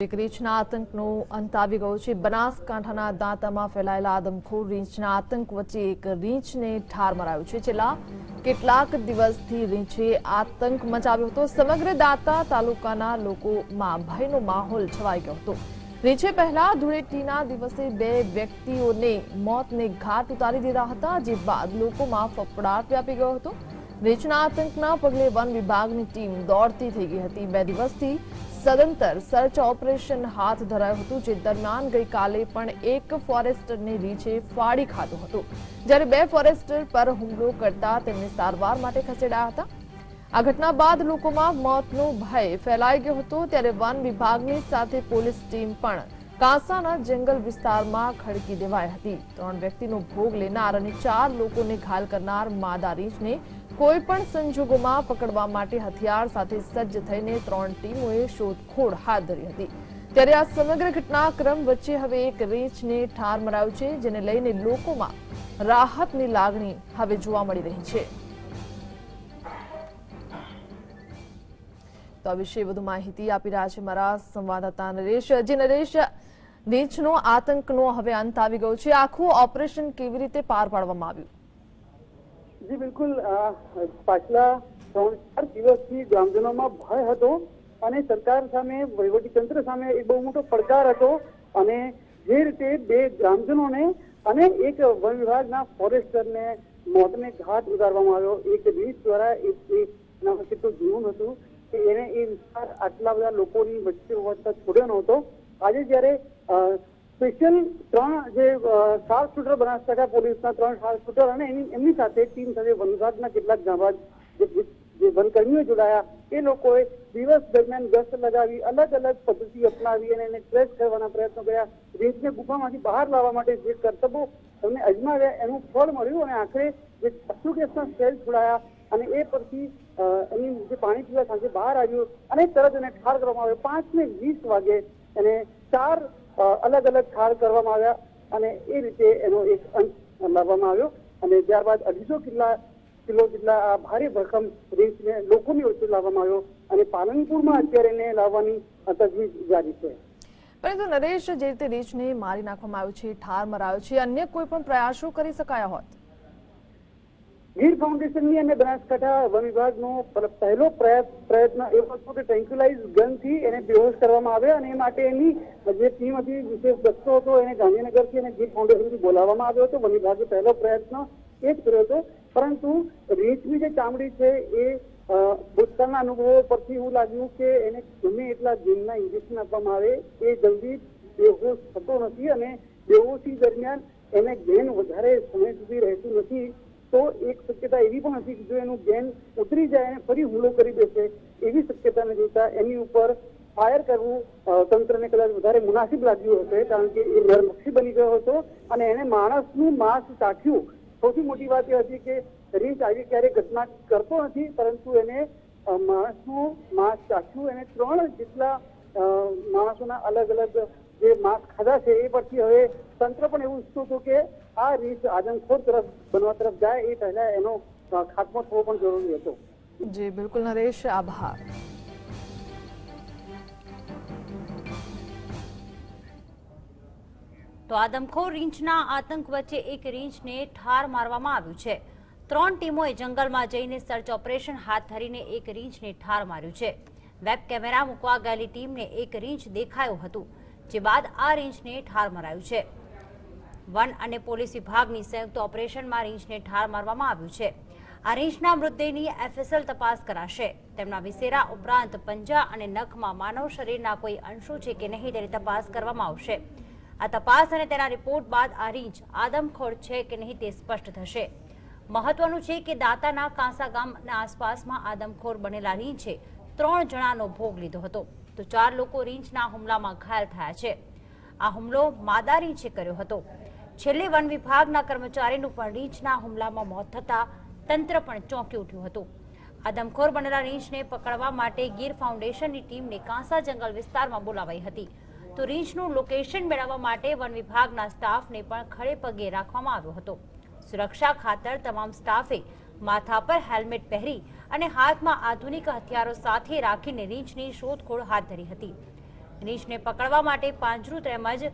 રીંછના આતંકનો અંત આવી ગયો છે. બનાસકાંઠાના દાંતામાં ફેલાયેલા આદમખોર રીંછના આતંક વચ્ચે એક રીંછને ઠાર મરાયો છે. છેલ્લા કેટલાક દિવસથી રીંછે આતંક મચાવ્યો હતો. સમગ્ર દાંતા તાલુકાના લોકોમાં ભયનો માહોલ છવાઈ ગયો હતો. રીંછે પહેલા ધૂળેટીના દિવસે બે વ્યક્તિઓને મોતને ઘાટ ઉતારી દીધા હતા, જે બાદ લોકોમાં ફફડાટ વ્યાપી ગયો હતો. રીંછના આતંકના પગલે વન વિભાગની ટીમ દોડતી થઈ ગઈ હતી. બે દિવસથી સદંતર સર્ચ ઓપરેશન હાથ ધરાયું હતું, જે દરમિયાન ગઈકાલે પણ એક ફોરેસ્ટરને રીછે ફાડી ખાધું હતું. જ્યારે બે ફોરેસ્ટર પર હુમલો કરતા તેમને સારવાર માટે ખસેડાયા હતા. આ ઘટના બાદ લોકોમાં મોતનો ભય ફેલાઈ ગયો હતો. ત્યારે વન વિભાગની સાથે પોલીસ ટીમ પણ કાંસાના જંગલ વિસ્તારમાં ખડકી દેવાઈ હતી. ત્રણ વ્યક્તિનો ભોગ લેનાર અને ચાર લોકોને ઘાયલ કરનાર માદા રીંછને કોઈ પણ સંજોગોમાં પકડવા માટે હથિયાર સાથે સજ્જ થઈને ત્રણ ટીમોએ શોધખોળ હાથ ધરી હતી. ત્યારે આ સમગ્ર ઘટનાક્રમ વચ્ચે હવે એક રેંચને ઠાર મરાયું છે, જેને લઈને લોકોમાં રાહતની લાગણી હવે જોવા મળી રહી છે. તો આ વિશે વધુ માહિતી આપી રહ્યા છે મારા સંવાદદાતા નરેશ. જે નરેશ, રેચનો આતંકનો હવે અંત આવી ગયો છે. આખું ઓપરેશન કેવી રીતે પાર પાડવામાં આવ્યું? જી, બિલકુલ. પાછલા ત્રણ, ચાર દિવસથી ગ્રામજનોમાં ભય હતો અને સરકાર સામે વહીવટી તંત્ર સામે એક બહુ મોટો પડકાર હતો અને જે રીતે બે ગ્રામજનોને અને એક વન વિભાગના ફોરેસ્ટરને મોતને ઘાટ ઉતારવામાં આવ્યો. એક રીત દ્વારા નામ કેટલું જીવન હતું કે એને એ વિસ્તાર આટલા બધા લોકોની વચ્ચે હોવા છોડ્યો નહોતો. આજે જ્યારે સ્પેશિયલ ત્રણ જે શાર્પ શૂટર બનાસકાંઠા પોલીસના ત્રણ શાર્પ શૂટર અને એની, એમની સાથે ટીમ સાથે વનરાજના કેટલાક ગામડા જે વનકર્મીઓ જોડાયા, એ લોકોએ દિવસ દરમિયાન ગસ્ત લગાવી, અલગ અલગ પદ્ધતિ અપનાવી અને એને ટ્રેસ કરવાના પ્રયત્નો કર્યા. રેતને ગુફામાંથી બહાર લાવવા માટે જે કરતબો એમને અજમાવ્યા, એનું ફળ મળ્યું અને આખરે જે છસો કેસના સેલ છોડાયા અને એ પરથી એની જે પાણી પીવા સાંજે બહાર આવ્યું અને તરત એને ઠાર કરવામાં આવ્યો. પાંચ ને વીસ વાગે એને ચાર અલગ અલગ ઠાર કરવામાં આવ્યા અને એ રીતે એનો એક અંત લાવવામાં આવ્યો. અને ત્યારબાદ અઢીસો કિલ્લા, કિલો જેટલા આ ભારે ભરખમ રીંછને લોકોની વચ્ચે લાવવામાં આવ્યો અને પાલનપુરમાં અત્યારે એને લાવવાની તજવીજ જારી છે. પરંતુ નરેશ જે રીતે રીંછને મારી નાખવામાં આવ્યું છે, ઠાર મરાયો છે, અન્ય કોઈ પણ પ્રયાસો કરી શકાયા હોત? ગીર ફાઉન્ડેશનની અને બનાસકાંઠા વન વિભાગનો પહેલો પ્રયત્ન એવો હતો કે ટ્રેન્ક્યુલાઇઝ ગનથી એને બેહોશ કરવામાં આવે અને એ માટે એની, જે ટીમ હતી, વિશેષ દસ્તો હતો, એને ગાંધીનગરથી અને ગીર ફાઉન્ડેશનથી બોલાવવામાં આવ્યો હતો. વન વિભાગે પહેલો પ્રયત્ન એ જ કર્યો હતો. પરંતુ રીંછની જે ચામડી છે એ ભૂતકાળના અનુભવો પરથી એવું લાગ્યું કે એને ગમે એટલા જીનના ઇન્જેક્શન આપવામાં આવે, એ જલ્દી બેહોશ થતો નથી અને બેહોશી દરમિયાન એને ગેન વધારે સમય સુધી રહેતું નથી. તો એક શક્યતા એવી પણ હતી કે જો એનું ગેન ઉતરી જાય અને ફરી હુમલો કરી દેશે એવી શક્યતાને જોતા એની ઉપર ફાયર કરવું તંત્રને કદાચ વધારે મુનાસિબ લાગ્યું હશે, કારણ કે એ નરમક્ષી બની ગયો હતો અને એને માણસનું માંસ ચાખ્યું. સૌથી મોટી વાત એ હતી કે રીંચ આવી ક્યારેય ઘટના કરતો નથી, પરંતુ એને માણસનું માંસ ચાખ્યું. એને ત્રણ જેટલા માણસોના અલગ અલગ જે માંસ ખાધા છે, એ પરથી હવે તંત્ર પણ એવું ઈચ્છતું હતું કે આ રીત આદમખોર તરફ બનવા તરફ જાય એ પહેલા એનો ખાત્મો થવો પણ જરૂરી હતો. જી બિલકુલ નરેશ આભાર. તો આદમખોર રીંછના આતંક વચ્ચે એક રીંછને ઠાર મારવામાં આવ્યું છે. ત્રણ ટીમોએ જંગલમાં જઈને સર્ચ ઓપરેશન હાથ ધરીને એક રીંછને ઠાર માર્યું છે. વેબ કેમેરા મૂકવા ગયેલી ટીમને એક રીંછ દેખાયું હતું જે બાદ આ રીંછને ઠાર મરાયું છે. વન અને પોલીસ વિભાગની સંયુક્ત ઓપરેશનમાં રીંછને ઠાર મારવામાં આવ્યું છે. આ રીંછના મૃતદેહની એફએસએલ તપાસ કરાશે. તેમના વિસેરા ઉપરાંત પંજા અને નખમાં માનવ શરીરના કોઈ અંશો છે કે નહીં તેની તપાસ કરવામાં આવશે. આ તપાસ અને તેના રિપોર્ટ બાદ આ રીંછ આદમખોર છે કે નહીં તે સ્પષ્ટ થશે. મહત્વનું છે કે દાતાના કાંસા ગામના આસપાસમાં આદમખોર બનેલા રીંછે ત્રણ જણાનો ભોગ લીધો હતો. તો ચાર લોકો રીંછના હુમલામાં ઘાયલ થયા છે. આ હુમલો માદા રીંછે કર્યો હતો. છેલ્લે વન વિભાગના કર્મચારીનું પણ રીંછના હુમલામાં મોત થતાં તંત્ર પણ ચોંકી ઉઠ્યું હતું. આદમખોર બનેલા રીંછને પકડવા માટે ગીર ફાઉન્ડેશનની ટીમને કાંસા જંગલ વિસ્તારમાં બોલાવાઈ હતી. તો રીંછનું લોકેશન મેળવવા માટે વન વિભાગના સ્ટાફને પણ ખડે પગે રાખવામાં આવ્યો હતો. સુરક્ષા ખાતર તમામ સ્ટાફે માથા પર હેલ્મેટ પહેરી અને હાથમાં આધુનિક હથિયારો સાથે રાખીને રીંછની શોધખોળ હાથ ધરી હતી. રીંછને પકડવા માટે પાંજરું તેમજ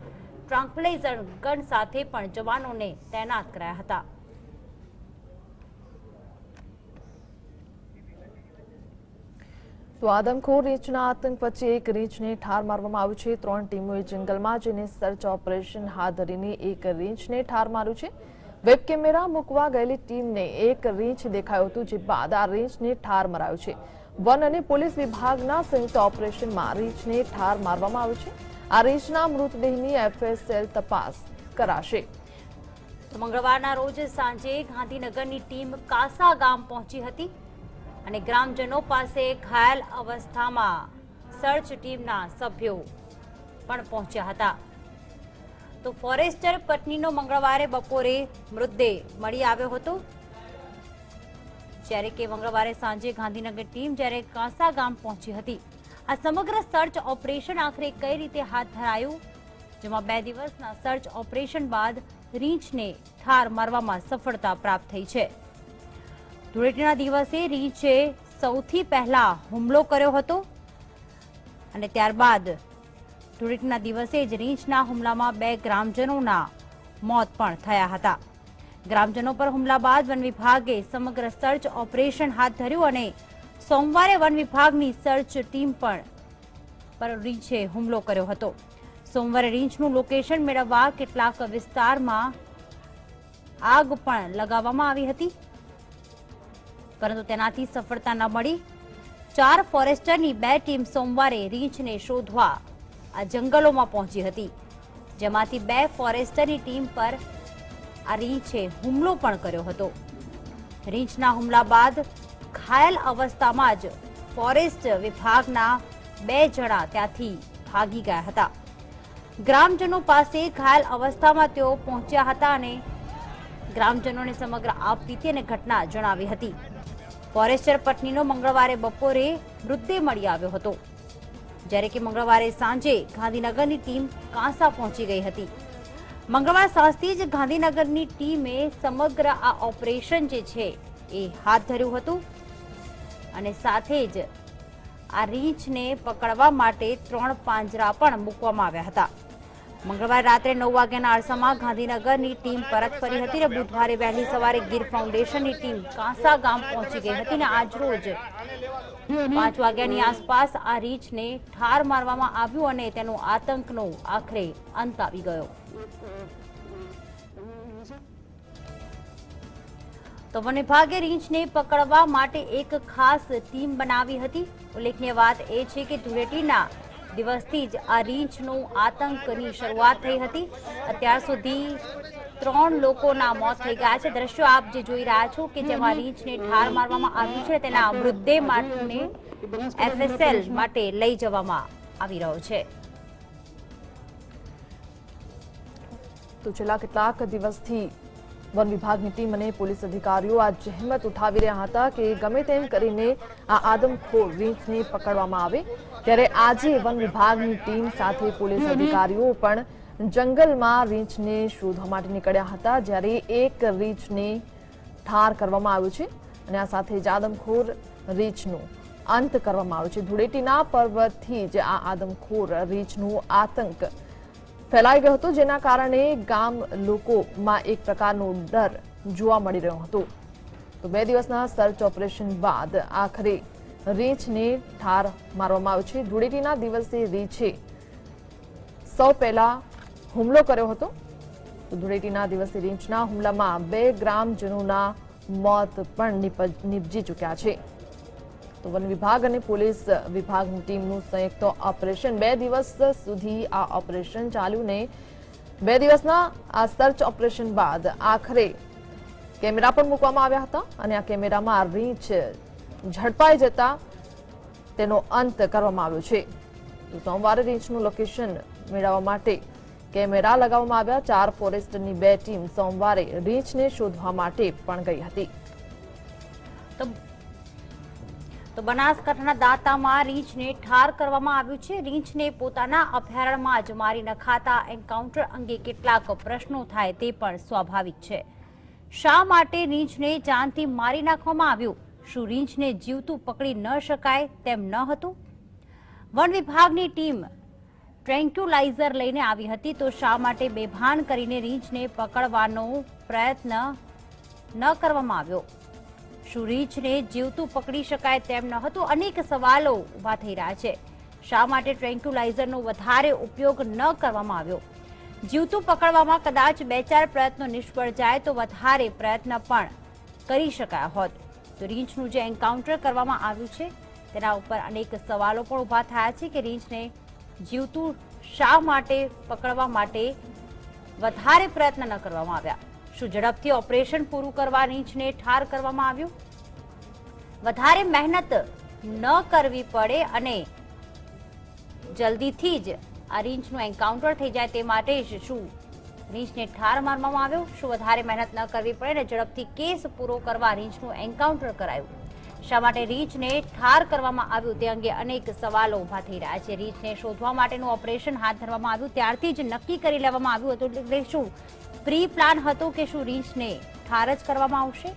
ટ્રાન્કલાઇઝર ગન સાથે પણ જવાનોને તૈનાત કરાયા હતા. તો આદમખોર રીંછના આતંક વચ્ચે એક રીંછને ઠાર મારવામાં આવ્યું છે. ત્રણ ટીમોએ જંગલમાં જઈને સર્ચ ઓપરેશન હાથ ધરીને એક રીંછને ઠાર માર્યું છે. વેબ કેમેરા મૂકવા ગયેલી ટીમને એક રીંછ દેખાયું હતું, જે બાદ આ રીંછને ઠાર મરાયું છે. વન અને પોલીસ વિભાગના સંયુક્ત ઓપરેશનમાં રીંછને ઠાર મારવામાં આવ્યું છે. આ રીંછના મૃતદેહની એફએસએલ તપાસ કરાશે. મંગળવારના રોજ સાંજે ગાંધીનગરની ટીમ કાસા ગામ પહોંચી હતી અને ગ્રામજનો પાસે ઘાયલ અવસ્થામાં સર્ચ ટીમના સભ્યો પણ પહોંચ્યા હતા. તો ફોરેસ્ટર પત્નીનો મંગળવારે બપોરે મૃતદેહ મળી આવ્યો હતો. જ્યારે કે મંગળવારે સાંજે ગાંધીનગર ટીમ જ્યારે કાંસા ગામ પહોંચી હતી. આ સમગ્ર સર્ચ ઓપરેશન આખરે કઈ રીતે હાથ ધરાયું? જેમાં બે દિવસના સર્ચ ઓપરેશન બાદ રીંછને ઠાર મારવામાં સફળતા પ્રાપ્ત થઈ છે. ધૂળેટીના દિવસે રીંછે સૌથી પહેલા હુમલો કર્યો હતો અને ત્યારબાદ ધૂળેટીના દિવસે જ રીંછના હુમલામાં બે ગ્રામજનોના મોત પણ થયા હતા. ગ્રામજનો પર હુમલા બાદ વન વિભાગે સમગ્ર સર્ચ ઓપરેશન હાથ ધર્યું અને સોમવારે વન વિભાગની સર્ચ ટીમ પણ પર રીંછે હુમલો કર્યો હતો. સોમવારે રીંછનું લોકેશન મેળવવા કેટલાક વિસ્તારમાં આગ પણ લગાવવામાં આવી હતી. પરંતુ તેનાથી સફળતા ન મળી. ચાર ફોરેસ્ટરની બે ટીમ સોમવારે રીંછને શોધવા આ જંગલોમાં પહોંચી હતી. જેમાંથી બે ફોરેસ્ટરની ટીમ પર આ રીંછે હુમલો પણ કર્યો હતો. રીંછના હુમલા બાદ ઘાયલ અવસ્થામાં જ ફોરેસ્ટ વિભાગના બે જણા ત્યાંથી ભાગી ગયા હતા. ગ્રામજનો પાસે ઘાયલ અવસ્થામાં તેઓ પહોંચ્યા હતા અને ગ્રામજનોને સમગ્ર આપવીતી અને ઘટના જણાવી હતી. ફોરેસ્ટર પત્નીનો મંગળવારે બપોરે મૃતદેહ મળી આવ્યો હતો. જ્યારે કે મંગળવારે સાંજે ગાંધીનગરની ટીમ કાંસા પહોંચી ગઈ હતી. મંગળવાર સાંજથી જ ગાંધીનગરની ટીમે સમગ્ર આ ઓપરેશન જે છે એ હાથ ધર્યું હતું. અને સાથે જ આ રીંછને પકડવા માટે ત્રણ પાંજરા પણ મૂકવામાં આવ્યા હતા. મંગળવારે રાત્રે નવ વાગ્યાના આરસામાં ગાંધીનગરની ટીમ પરત ફરી હતી અને બુધવારે વહેલી સવારે ગીર ફાઉન્ડેશનની ટીમ કાંસા ગામ પહોંચી ગઈ હતી અને આજરોજ પાંચ વાગ્યાની આસપાસ આ રીંછને ઠાર મારવામાં આવ્યું અને તેનો આતંકનો આખરે અંત આવી ગયો. તો વન વિભાગે રીંછને પકડવા માટે એક ખાસ ટીમ બનાવી હતી. ઉલ્લેખનીય વાત એ છે કે ધૂળેટીના દિવસથી જ આ રીંછનો આતંકની શરૂઆત થઈ હતી. અત્યાર સુધી ત્રણ લોકોના મોત થઈ ગયા છે. દ્રશ્યો આપ જે જોઈ રહ્યા છો કે જેમાં રીંછને ઠાર મારવામાં આવ્યું છે તેના મૃતદેહ માટે એફએસએલ માટે લઈ જવામાં આવી રહ્યો છે. તો છેલ્લા કેટલાક દિવસથી વન વિભાગની ટીમ અને પોલીસ અધિકારીઓ આ જહેમત ઉઠાવી રહ્યા હતા કે ગમે તેમ કરીને આ આદમખોર રીંછને પકડવામાં આવે. ત્યારે આજે વન વિભાગની ટીમ સાથે પોલીસ અધિકારીઓ પણ જંગલમાં રીંછને શોધવા માટે નીકળ્યા હતા જ્યારે એક રીંછને ઠાર કરવામાં આવ્યું છે અને આ સાથે જ આદમખોર રીંછનું અંત કરવામાં આવ્યું છે. ધૂળેટીના પર્વથી જ આ આદમખોર રીંછનું આતંક ફેલાઈ ગયો હતો, જેના કારણે ગામ લોકોમાં એક પ્રકારનો ડર જોવા મળી રહ્યો હતો. તો બે દિવસના સર્ચ ઓપરેશન બાદ આખરે રીંછને ઠાર મારવામાં આવ્યો છે. ધૂળેટીના દિવસે રીંછે સૌ પહેલા હુમલો કર્યો હતો. તો ધૂળેટીના દિવસે રીંછના હુમલામાં બે ગ્રામજનોના મોત પણ નિપજી ચૂક્યા છે. તો વન વિભાગ અને પોલીસ વિભાગની ટીમનું સંયુક્ત ઓપરેશન. બે દિવસ સુધી આ ઓપરેશન ચાલ્યું ને બે દિવસના આ સર્ચ ઓપરેશન બાદ આખરે કેમેરા પણ મૂકવામાં આવ્યા હતા અને આ કેમેરામાં રીંચ ઝડપાઈ જતા તેનો અંત કરવામાં આવ્યો છે. સોમવારે રીંછનું લોકેશન મેળવવા માટે કેમેરા લગાવવામાં આવ્યા. ચાર ફોરેસ્ટની બે ટીમ સોમવારે રીંછને શોધવા માટે પણ ગઈ હતી. તો બનાસકાંઠાના દાંતામાં રીંછને ઠાર કરવામાં આવ્યું છે. રીંછને પોતાના અભયારણ્યમાં જ મારી નખાતા એન્કાઉન્ટર અંગે કેટલાક પ્રશ્નો થાય તે પણ સ્વાભાવિક છે. શા માટે રીંછને જાનથી મારી નાખવામાં આવ્યું? શું રીંછને જીવતું પકડી ન શકાય તેમ ન હતું? વન વિભાગની ટીમ ટ્રેન્ક્યુલાઇઝર લઈને આવી હતી તો શા માટે બેભાન કરીને રીંછને પકડવાનો પ્રયત્ન ન કરવામાં આવ્યો? શું રીંછને જીવતું પકડી શકાય તેમ ન હતું? અનેક સવાલો ઊભા થઈ રહ્યા છે. શા માટે ટ્રેન્ક્યુલાઇઝરનો વધારે ઉપયોગ ન કરવામાં આવ્યો? જીવતું પકડવામાં કદાચ બે ચાર પ્રયત્નો નિષ્ફળ જાય તો વધારે પ્રયત્ન પણ કરી શકાયા હોત. તો રીંછનું જે એન્કાઉન્ટર કરવામાં આવ્યું છે, તેના ઉપર અનેક સવાલો પણ ઊભા થયા છે કે રીંછને જીવતું શા માટે પકડવા માટે વધારે પ્રયત્ન ન કરવામાં આવ્યા? શું ઝડપથી ઓપરેશન પૂરું કરવા નીચને ઠાર કરવામાં આવ્યું? વધારે મહેનત ન કરવી પડે અને જલ્દીથી જ આ રીંછનું એન્કાઉન્ટર થઈ જાય તે માટે જ શું રીંછને ઠાર મારવામાં આવ્યો? શું વધારે મહેનત ન કરવી પડે અને ઝડપથી કેસ પૂરો કરવા રીંછનું એન્કાઉન્ટર કરાયું? શા માટે રીંછને ઠાર કરવામાં આવ્યું તે અંગે અનેક સવાલો ઊભા થઈ રહ્યા છે. રીંછને શોધવા માટેનું ઓપરેશન હાથ ધરવામાં આવ્યું, ત્યારથી જ નક્કી કરી લેવામાં આવ્યું હતું. એટલે શું પ્રી પ્લાન હતો કે શું રીંછને ઠાર જ કરવામાં આવશે?